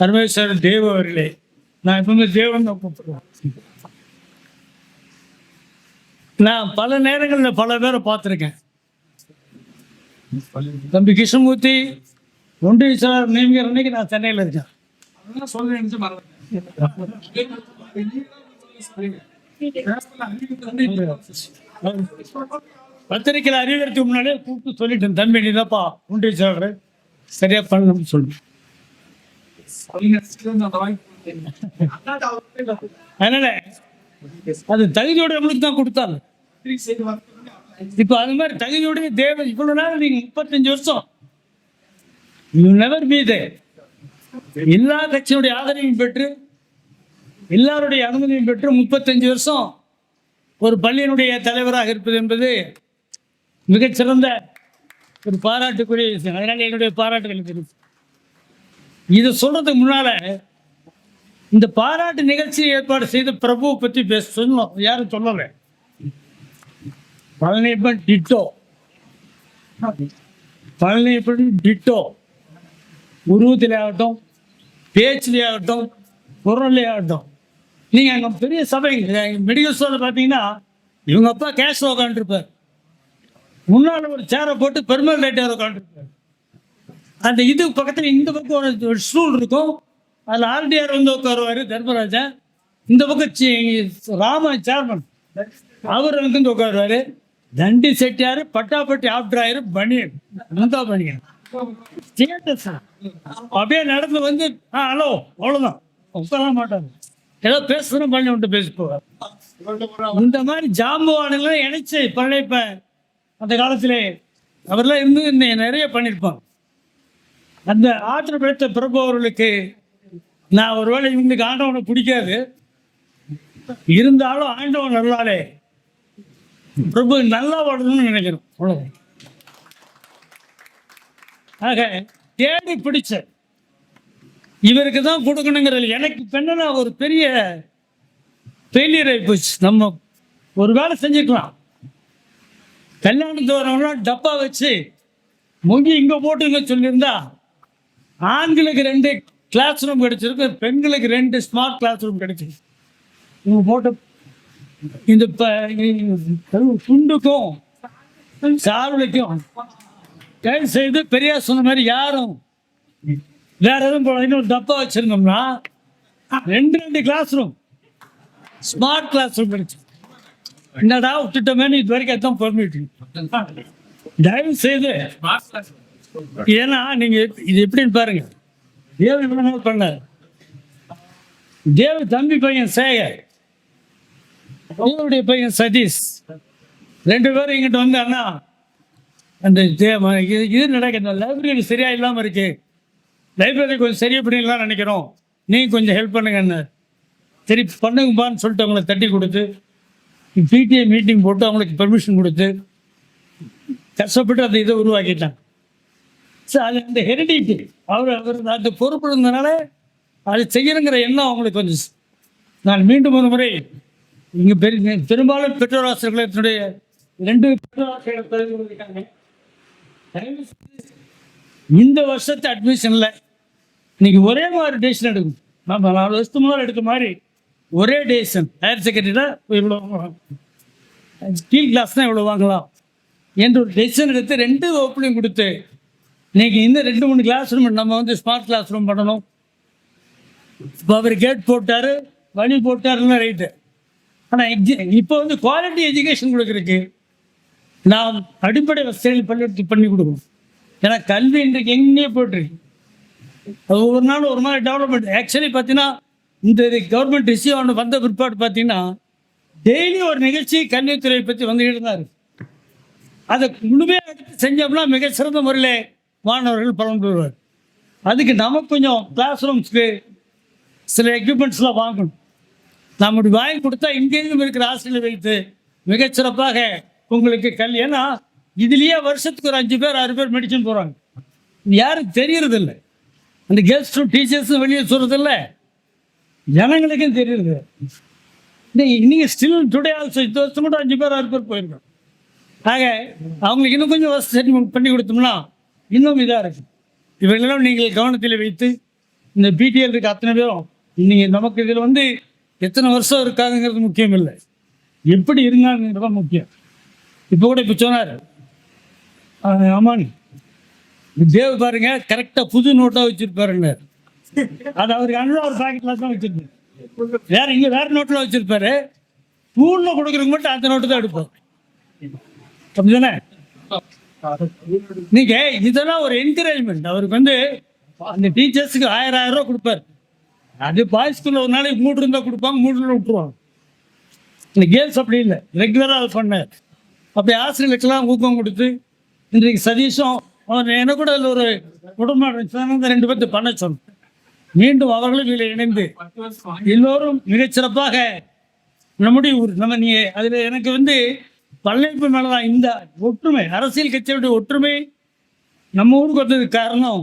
பரமேஸ்வரர் தேவ அவர்களே நான் எப்பவுமே தேவன் தான் கூப்பிடுவேன் நான் பல நேரங்களில் பல பேரை பார்த்துருக்கேன். தம்பி கிருஷ்ணமூர்த்தி ஒன்றிய செயலர் நியமிக்கிற அன்னைக்கு நான் சென்னையில் இருக்கேன். பத்திரிக்கையில் அறிவிக்கிறதுக்கு முன்னாடியே கூப்பிட்டு சொல்லிட்டேன் தம்பி நீதாப்பா ஒன்றிய செயலர் சரியா பண்ணணும்னு சொல்லி அவங்க நினைச்சிட்டு அந்த வாய்ப்பு இல்லை. அதனால அது தகுதியோட நம்மளுக்கு தான் கொடுத்தாங்க. இப்போ அது மாதிரி தகுதியோடைய தேவை இவ்வளவு நாள் நீங்க முப்பத்தஞ்சு வருஷம். யூ நெவர் பி தே எல்லா கட்சியினுடைய ஆதரவையும் பெற்று எல்லாருடைய அனுமதியும் பெற்று முப்பத்தஞ்சு வருஷம் ஒரு பள்ளியினுடைய தலைவராக இருப்பது என்பது மிகச்சிறந்த ஒரு பாராட்டுக்குரிய விஷயம். அதனால் என்னுடைய பாராட்டுகள் இருக்கு இதை சொல்றதுக்கு முன்னால இந்த பாராட்டு நிகழ்ச்சி ஏற்பாடு செய்த பிரபுவை பத்தி பேச சொன்னோம். யாரும் சொல்லலை. பழனியப்பன் டிட்டோ. பழனியப்பன் டிட்டோ. உருவத்திலே ஆகட்டும் பேச்சிலே ஆகட்டும் குரல்லே ஆகட்டும். நீங்கள் அங்கே பெரிய சபை மெடிக்கல் ஸ்டோரில் பார்த்தீங்கன்னா இவங்க அப்பா கேஷ் உட்காந்துருப்பார் முன்னால் ஒரு சேரை போட்டு பெருமாள் லைட்டாக உட்காந்துருப்பார் அந்த இது பக்கத்தில் இந்த பக்கம் ஒரு- ஸ்டூல் இருக்கும். அதில் ஆர்டிஆர் வந்து உட்காருவார் தர்மராஜா. இந்த பக்கம் ராம சேர்மன் அவர் வந்து உட்காருவாரு. தண்டி செட்டியார் பட்டாப்பட்டி ஆப்டராயிரு பனியன் முந்தா பனியன். அப்படியே நடந்து வந்து ஆ ஹலோ அவ்வளோதான் உட்கார மாட்டாங்க ஏதோ பேசணும் பண்ணி விட்டு பேசி போவார் இந்த மாதிரி ஜாம்புவானுங்களாம் இணைச்சு பழைய அந்த காலத்திலே. அவர்லாம் இருந்து நிறைய பண்ணியிருப்பாங்க. அந்த ஆற்றல் பெற்ற பிரபு அவர்களுக்கு நான் ஒருவேளை இவங்களுக்கு ஆண்டவனை பிடிக்காது. இருந்தாலும் ஆண்டவன் நல்லாலே பிரபு நல்லா வாழணும்னு நினைக்கிறோம். அவ்வளவுதான். ஆக தேடி பிடிச்ச இவருக்கு தான் கொடுக்கணுங்கிறது எனக்கு பெண்ணனா ஒரு பெரிய ஃபெயிலியர் ஆகி போச்சு. நம்ம ஒரு வேலை செஞ்சுக்கலாம். கல்யாணத்து வரவங்களாம் டப்பா வச்சு முங்கி இங்கே போட்டுங்க சொல்லியிருந்தா ஆண்களுக்கு ரெண்டு கிளாஸ் ரூம் கிடைச்சிருக்கு பெண்களுக்கு ரெண்டு ஸ்மார்ட் கிளாஸ் ரூம் கிடைச்சிருக்கு. இவங்க போட்ட இந்த துண்டுக்கும் சாருளைக்கும் தயவு செய்து பெரியார் சொன்ன மாதிரி யாரும் வேற எதுவும் போல இன்னும் டப்பா வச்சிருந்தோம்னா ரெண்டு ரெண்டு class room smart class room கிடைச்சு என்னடா விட்டுட்டோமேனு இது வரைக்கும் அதான் பெர்மிட் தயவு செய்து ஏன்னா நீங்க இது எப்படின்னு பாருங்க. தேவ இவ்வளவு பண்ண பண்ணார். தேவ தம்பி பையன் சேகர் தேவனுடைய பையன் சதீஷ் ரெண்டு பேரும் இங்கிட்ட வந்து அண்ணா அந்த இது இது நடக்குது லைப்ரரி சரியா இல்லாமல் இருக்கு. லைப்ரரி கொஞ்சம் சரியா பண்ணிடலாம் நினைக்கிறோம். நீங்கள் கொஞ்சம் ஹெல்ப் பண்ணுங்கன்னு. சரி பண்ணுங்கப்பான்னு சொல்லிட்டு அவங்கள தட்டி கொடுத்து பிடிஏ மீட்டிங் போட்டு அவங்களுக்கு பெர்மிஷன் கொடுத்து கஷ்டப்பட்டு அந்த இதை உருவாக்கிட்டாங்க. ஸோ அது அந்த ஹெரிடிட்டி அவர் அவர் அந்த பொறுப்பு இருந்தனால அது செய்யணுங்கிற எண்ணம் அவங்களுக்கு கொஞ்சம் நான் மீண்டும் ஒரு முறை இங்கே பெரிய பெரும்பாலும் பெற்றோர் ஆசிரியர்களுடைய ரெண்டு பெற்றோர் ஆசிரியர்கள் பதிவு இந்த வருஷத்து அட்மிஷனில் இன்னைக்கு ஒரே மாதிரி டெசிஷன் எடுக்கும். நம்ம நாலு வருஷத்துக்கு முன்னால் எடுத்த மாதிரி ஒரே டெசிஷன் ஹையர் செகண்டரியில் இவ்வளோ ஸ்டீல் கிளாஸ் தான் இவ்வளோ வாங்கலாம். என்ற ஒரு டெசிஷன் எடுத்து ரெண்டு வகுப்புலையும் கொடுத்து இன்னைக்கு இந்த ரெண்டு மூணு கிளாஸ் ரூம் நம்ம வந்து ஸ்மார்ட் கிளாஸ் ரூம் பண்ணணும். இப்போ அவர் கேட் போட்டார் வழி போட்டாருன்னா ரைட்டு ஆனால் எக்ஸி இப்போ வந்து குவாலிட்டி எஜுகேஷன் கொடுக்குறதுக்கு நாம் அடிப்படை வசதிகள் பள்ளி பண்ணி கொடுக்கணும். ஏன்னா கல்வி இன்றைக்கு எங்கேயே போயிட்டுருக்கு. அது ஒவ்வொரு நாள் ஒரு மாதிரி டெவலப்மெண்ட் ஆக்சுவலி பார்த்தீங்கன்னா இந்த கவர்மெண்ட் ரிசீவ் ஆன வந்த பிற்பாடு பார்த்தீங்கன்னா டெய்லி ஒரு நிகழ்ச்சி கல்வித்துறையை பற்றி வந்துக்கிட்டு தான் இருக்கு அதை முழுமையாக செஞ்சோம்னா மிக சிறந்த முறையில் மாணவர்கள் பலன் பெறுவார். அதுக்கு நம்ம கொஞ்சம் கிளாஸ் ரூம்ஸ்க்கு சில எக்யூப்மெண்ட்ஸ்லாம் வாங்கணும். நாம் இப்படி வாங்கி கொடுத்தா இங்கேயும் இருக்கிற ஆசிரியர் வைத்து மிகச்சிறப்பாக உங்களுக்கு கல் ஏன்னா இதுலேயே வருஷத்துக்கு ஒரு அஞ்சு பேர் ஆறு பேர் மெடிசன் போகிறாங்க யாரும் தெரியறதில்லை. அந்த கெஸ்ட்டும் டீச்சர்ஸும் வெளியே சொல்கிறதில்ல ஜனங்களுக்கும் தெரியுது நீங்கள் ஸ்டில் டுடே ஆல்சோ இந்த வருஷம் கூட அஞ்சு பேர் ஆறு பேர் போயிருக்கோம். ஆக அவங்களுக்கு இன்னும் கொஞ்சம் வசதி பண்ணி கொடுத்தோம்னா இன்னும் இதாக இருக்கு. இவைகளெல்லாம் நீங்கள் கவனத்தில் வைத்து இந்த பிடிஎல் இருக்க அத்தனை பேரும் நீங்கள் நமக்கு இதில் வந்து எத்தனை வருஷம் இருக்காதுங்கிறது முக்கியம் இல்லை. எப்படி இருந்தாங்கிறது தான் முக்கியம். இப்போ கூட இப்போ சொன்னார். ஆமான் தேவ் பாருங்க கரெக்டாக புது நோட்டாக வச்சிருப்பாருங்க. அது அவருக்கு அண்ணா ஒரு பாக்கெட்டில் தான் வச்சிருப்பாரு வேற இங்கே வேற நோட்டில் வச்சிருப்பாரு. ஸ்கூலில் கொடுக்குறவங்க மட்டும் அந்த நோட்டு தான் எடுப்போம். அப்படிதானே? நீங்க இதெல்லாம் ஒரு என்கரேஜ்மெண்ட் அவருக்கு வந்து அந்த டீச்சர்ஸுக்கு ஆயிரம் ஆயிரம் ரூபா கொடுப்பாரு. அது பாய்ஸ் ஸ்கூல்ல ஒரு நாளைக்கு மூணு இருந்தா கொடுப்பாங்க மூணு விட்டுருவாங்க. இந்த கேர்ள்ஸ் அப்படி இல்லை. ரெகுலராக அது பண்ணார். அப்படி ஆசிரியர்களுக்கெல்லாம் ஊக்கம் கொடுத்து இன்றைக்கு சதீஷும் அவர் கூட அதில் ஒரு குடும்பம் இருந்துச்சு. அந்த ரெண்டு பேர்த்து பண்ண சொன்னேன். மீண்டும் அவர்களும் இதில் இணைந்து எல்லோரும் மிகச்சிறப்பாக நம்முடைய ஊர் நம்ம நீ அதில் எனக்கு வந்து பள்ளிப்பு மேலதான் இந்த ஒற்றுமை அரசியல் கட்சியுடைய ஒற்றுமை நம்ம ஊருக்கு வந்தது காரணம்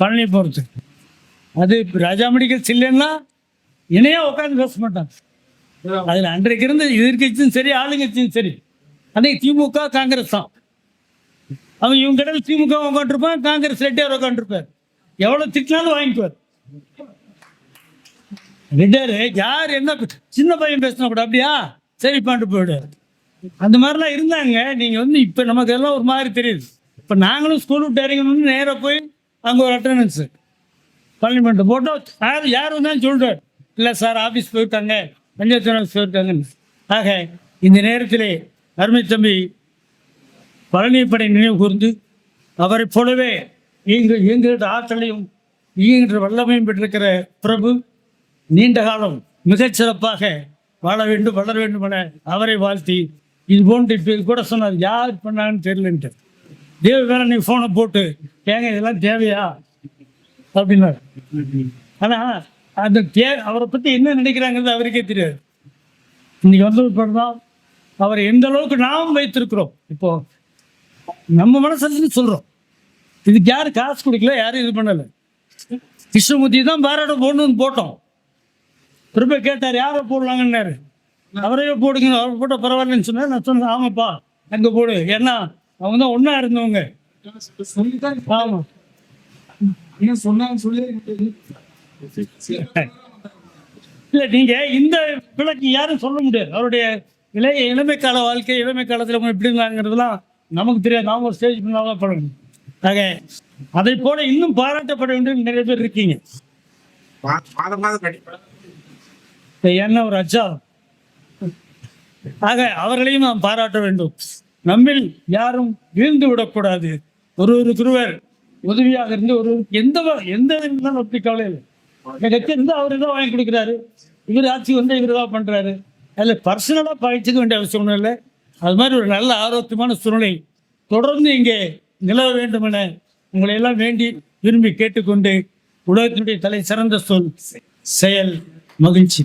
பழனி போகிறது அது ராஜா மெடிக்கல்ஸ் இல்லைன்னா இணையா உட்காந்து பேச மாட்டாங்க. அதில் அன்றைக்கு இருந்து எதிர்கட்சியும் சரி ஆளுங்கட்சியும் சரி அன்றைக்கு திமுக காங்கிரஸ் தான். அவன் இவங்க கடையில் திமுக உட்காந்துருப்பான் காங்கிரஸ் ரெட்டியார் உட்காந்துருப்பார் எவ்வளோ திட்டினாலும் வாங்கிக்குவார். ரெட்டியார் யார்? என்ன? சின்ன பையன் பேசினா கூட அப்படியா? சரி பண்ணிட்டு போயிடுவார். அந்த மாதிரிலாம் இருந்தாங்க. நீங்கள் வந்து இப்போ நமக்கு எல்லாம் ஒரு மாதிரி தெரியுது. இப்போ நாங்களும் ஸ்கூல் விட்டு இறங்கணும்னு நேராக போய் அங்கே ஒரு அட்டண்டன்ஸு பார்லிமெண்ட் போட்டோம். யார் யார் வந்தாலும் சொல்கிறார் இல்லை சார் ஆஃபீஸ் போயிட்டாங்க. பஞ்சாயத்து ஆஃபீஸ் போயிருக்காங்கன்னு ஆக இந்த நேரத்திலே அருமை தம்பி பழனிப்படை நினைவு கூர்ந்து அவரைப் போலவே இங்கு எங்கிட்ட ஆற்றலையும் இயங்குகின்ற வல்லமையும் பெற்றிருக்கிற பிரபு நீண்ட காலம் மிகச்சிறப்பாக வாழ வேண்டும் வளர வேண்டும் என அவரை வாழ்த்தி இது போன்று இப்போ இது கூட சொன்னார் யார் பண்ணாங்கன்னு தெரியலன்ட்டு. தேவ வேற நீ ஃபோனை போட்டு ஏங்க இதெல்லாம் தேவையா? அப்படின்னாரு. ஆனால் அந்த தே அவரை பற்றி என்ன நினைக்கிறாங்கிறது அவருக்கே தெரியாது. இன்னைக்கு வந்து தான் அவரை எந்த அளவுக்கு நாம் வைத்திருக்கிறோம். இப்போ நம்ம மனசுல சொல்கிறோம் இதுக்கு யாரும் காசு கொடுக்கல யாரும் இது பண்ணலை. கிருஷ்ணமூர்த்தி தான் பாராட்ட போடணும்னு போட்டோம். திரும்ப கேட்டார் யாரை போடலாங்கன்னாரு? அவரையே போடுங்க அவர் போட்ட பரவாயில்லன்னு சொன்னார். நான் சொன்னேன் ஆமாப்பா அங்கே போடு. ஏன்னா அவங்க தான் ஒன்றா இருந்தவங்க. ஆமாம் என்ன சொன்னாங்க சொல்லி இல்லை நீங்கள் இந்த விளக்கு யாரும் சொல்ல முடியாது. அவருடைய இளைய இளமை கால வாழ்க்கை இளமை காலத்தில் அவங்க எப்படி இருந்தாங்கிறதுலாம் நமக்கு தெரியாது. நாம ஒரு ஸ்டேஜ் தான் பழகணும். ஆக அதை போல இன்னும் பாராட்டப்பட வேண்டும் நிறைய பேர் இருக்கீங்க. என்ன ஒரு அச்சாரம் ஆக அவர்களையும் நாம் பாராட்ட வேண்டும். நம்மில் யாரும் வீழ்ந்து விடக்கூடாது. ஒரு ஒரு குருவர் உதவியாக இருந்து ஒரு எந்த எந்த அப்படி ஒத்தி கவலை இல்லை. எனக்கு இருந்து அவர் தான் வாங்கி கொடுக்குறாரு. இவர் ஆட்சி வந்து இவர் தான் பண்ணுறாரு அதில் பர்சனலாக பாய்ச்சிக்க வேண்டிய அவசியம் ஒன்றும் இல்லை. அது மாதிரி ஒரு நல்ல ஆரோக்கியமான சூழ்நிலை தொடர்ந்து இங்கே நிலவ வேண்டும் என உங்களை எல்லாம் வேண்டி விரும்பி கேட்டுக்கொண்டு உலகத்தினுடைய தலை சிறந்த சொல் செயல் மகிழ்ச்சி.